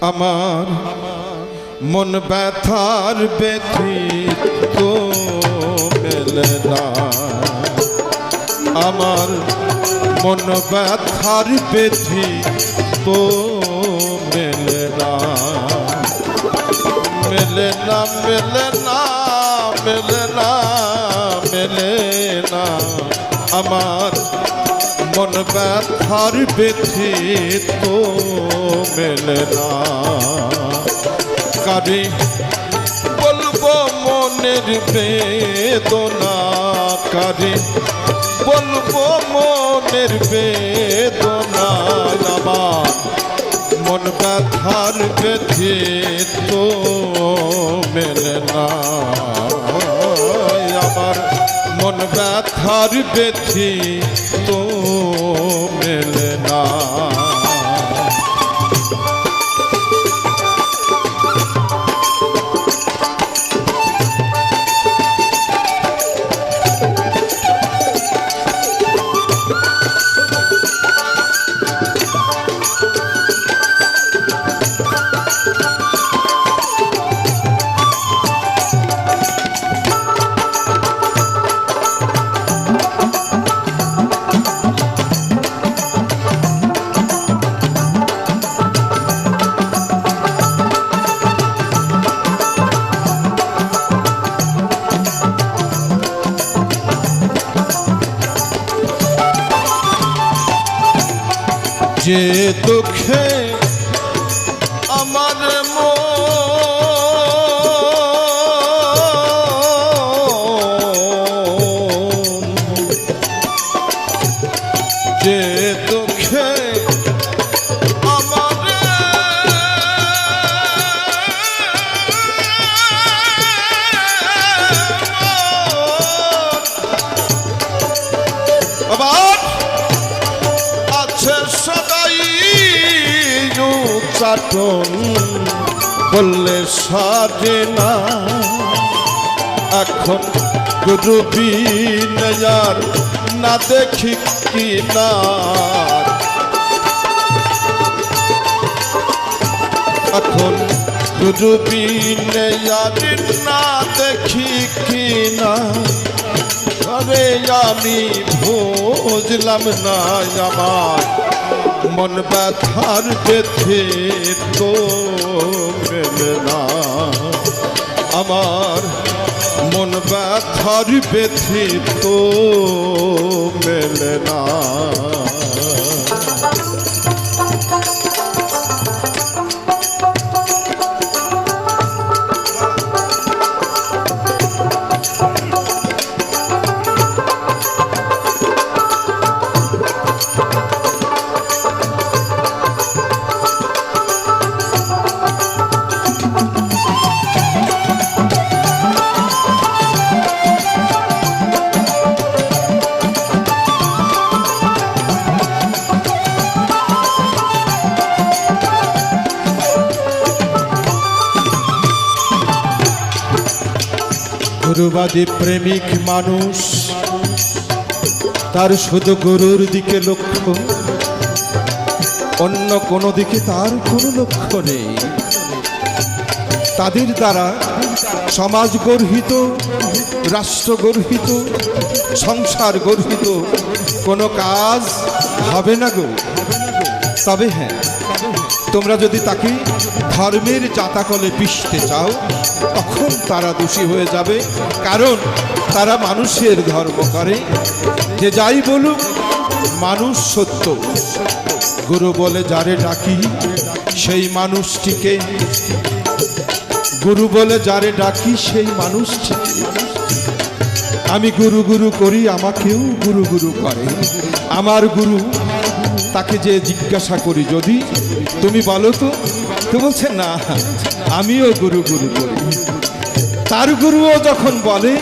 আমার মন ব্যথার ব্যথি তো মেলে না। আমার মন ব্যথার ব্যথি তো মেলে না। মেলে না মেলে না মেলে না মেলে না। আমার ব্যথার ব্যথি তো মেলে না। কারি বলব মনের বেদনা কারি বলব মনের বেদনা আমার মন ব্যথার ব্যথি তো মেলে না। মন ব্যথার ব্যথি তো মেলে না। যে দুঃখে চাটন বললে, সাজে না। এখন গুরু বিনয়ার না দেখি কি না। এখন গুরু বিনয়ার না দেখি কি না। আমি ভোজলাম না আমার। মন ব্যথার বেথে তো মেলে না। আমার মন ব্যথার বেথে তো মেলে না। গুরুবাদী প্রেমিক মানুষ। তার শুধু গুরুর দিকে লক্ষ্য। অন্য কোনো দিকে তার কোনো লক্ষ্য নেই। তাদের দ্বারা সমাজ গর্হিত, রাষ্ট্র গর্হিত, সংসার গর্হিত কোনো কাজ হবে না গো। তবে হ্যাঁ তোমরা যদি তাকে ধর্মের চাতাকলে পিষতে চাও তখন তারা দোষী হয়ে যাবে। কারণ তারা মানুষের ধর্ম করে। যে যাই বলুক, মানুষ সত্য। গুরু বলে, যারে ডাকি, সেই মানুষটিকে। গুরু বলে, যারে ডাকি, সেই মানুষটিকে। আমি গুরু গুরু করি, আমাকেও গুরু গুরু করে। আমার গুরু তাকে যে জিজ্ঞাসা করি, যদি তুমি বলো তো? তো বলছে, না, আমিও গুরু গুরু করি তার গুরুও যখন বলে,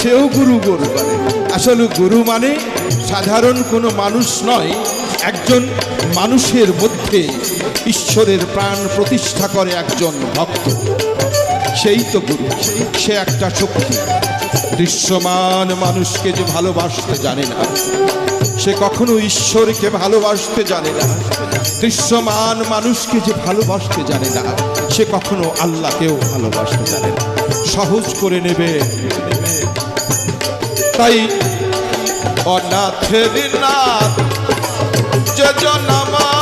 সেও গুরু গুরু বলে। আসলে গুরু মানে সাধারণ কোনো মানুষ নয়, একজন মানুষের মধ্যে ঈশ্বরের প্রাণ প্রতিষ্ঠা করে একজন ভক্ত। সেই তো গুরু, সে একটা শক্তি। দৃশ্যমান মানুষকে যে ভালোবাসতে জানে না সে কখনো ঈশ্বরকে ভালোবাসতে জানে না। দৃশ্যমান মানুষকে যে ভালোবাসতে জানে না, সে কখনো আল্লাহকেও ভালোবাসতে জানে না। সহজ করে নেবে। তাই অনাথের নাথ, যে জন আমার।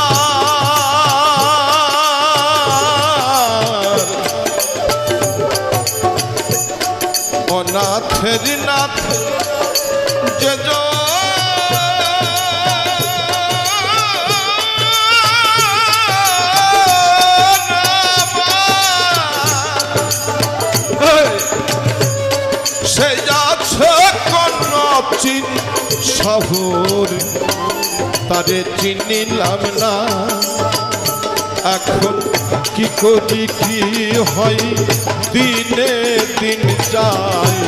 অনাথের নাথ, যে সে যাচ্ছে কন্যচিন শহর, তারে চিনিলাম না। এখন কি করি, কি হয়? দিনে দিন যায়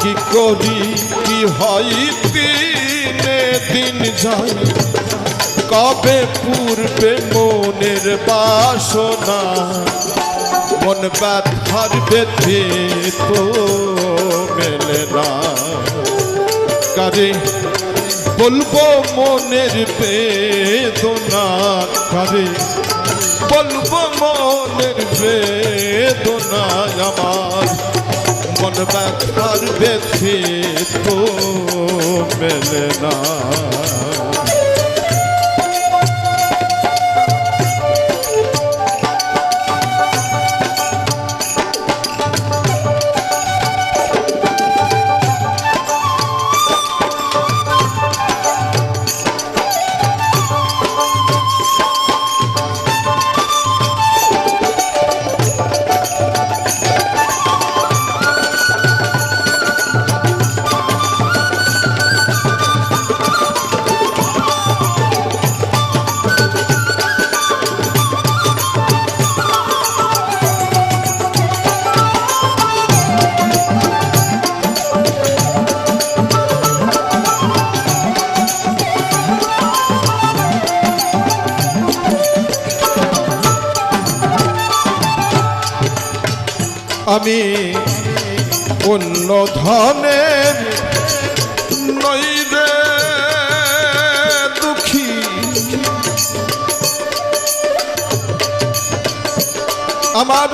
কি করি, কি হয়? দিনে দিন যায় কবে পূর্বে মনের বাসনা। মন ব্যথার বেঁধে তো মেলে না। কারে বলব মনের বেদনা। কারে বলব মনের বেদনা আমার। মন ব্যথার বেঁধে তো মেলে না। আমি অন্য ধনের নইরে দুঃখী। আমার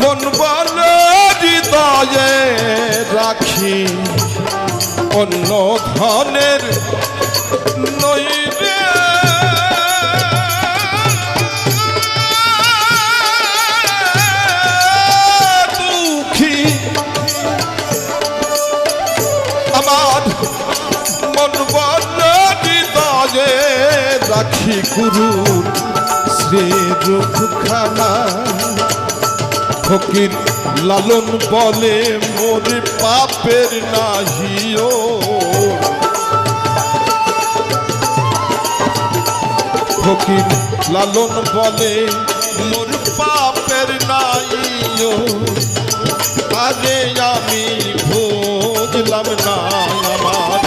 মন বলে হৃদয়ে রাখি অন্য ধনের দুঃখী রাখি গুরু শ্রী রূপখানা। ফকির লালন বলে, মোর পাপের নাহিও। ফকির লালন বলে, মোর পাপের নাইও আরে আমি বুঝলাম না আমার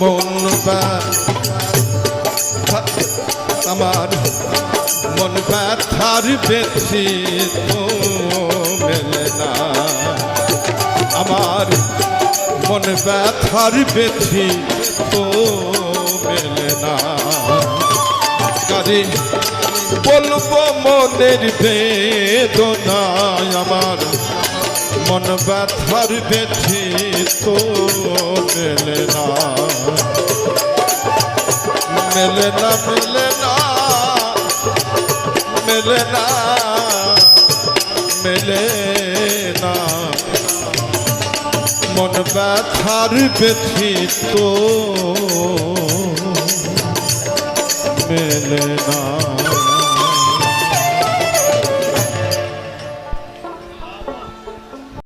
মন ব্যথা আমার মন ব্যথার বেশি তো মেলে না। আমার মন ব্যথার বেশি তো মেলে না। কারে বলব মনের বেদনায় আমার মন ব্যথার বেশি তো মেলে না। মেলে না মেলে না মেলে না মেলে না মন ব্যথার ব্যথিত মেলে না